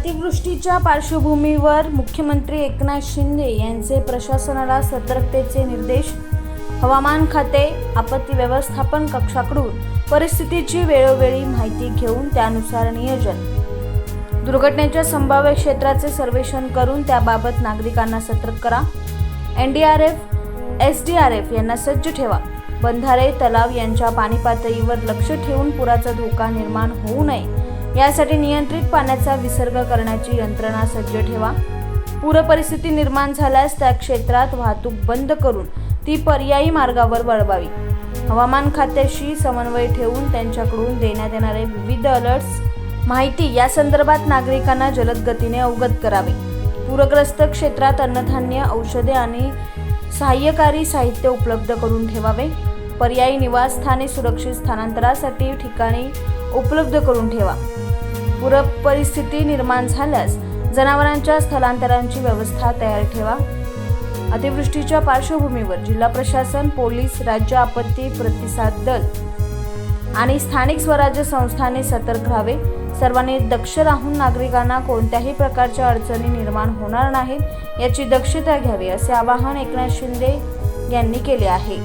अतिवृष्टीच्या पार्श्वभूमीवर मुख्यमंत्री एकनाथ शिंदे यांचे प्रशासनाला सतर्कतेचे निर्देश. हवामान खाते आपत्ती व्यवस्थापन कक्षाकडून परिस्थितीची वेळोवेळी माहिती घेऊन त्यानुसार नियोजन. दुर्घटनेच्या संभाव्य क्षेत्राचे सर्वेक्षण करून त्याबाबत नागरिकांना सतर्क करा. N D R F S D R F यांना सज्ज ठेवा. बंधारे तलाव यांच्या पाणी पातळीवर लक्ष ठेवून पुराचा धोका निर्माण होऊ नये. यासाठी नियंत्रित पाण्याचा विसर्ग करण्याची यंत्रणा सज्ज ठेवा. पूरपरिस्थिती निर्माण झाल्यास त्या क्षेत्रात वाहतूक बंद करून ती पर्यायी मार्गावर वळवावी. हवामान खात्याशी समन्वय ठेवून त्यांच्याकडून देण्यात येणारे विविध अलर्ट्स माहिती या संदर्भात नागरिकांना जलद गतीने अवगत करावे. पूरग्रस्त क्षेत्रात अन्नधान्य औषधे आणि सहाय्यकारी साहित्य उपलब्ध करून ठेवावे. पर्यायी निवासस्थाने सुरक्षित स्थानांतरासाठी ठिकाणी उपलब्ध करून ठेवा. पूरक परिस्थिती निर्माण झाल्यास जनावरांच्या स्थलांतरांची व्यवस्था तयार ठेवा. अतिवृष्टीच्या पार्श्वभूमीवर जिल्हा प्रशासन पोलीस राज्य आपत्ती प्रतिसाद दल आणि स्थानिक स्वराज्य संस्थांनी सतर्क राहावे सर्वांनी दक्ष राहून नागरिकांना कोणत्याही प्रकारच्या अडचणी निर्माण होणार नाहीत याची दक्षता घ्यावी असे आवाहन एकनाथ शिंदे यांनी केले आहे.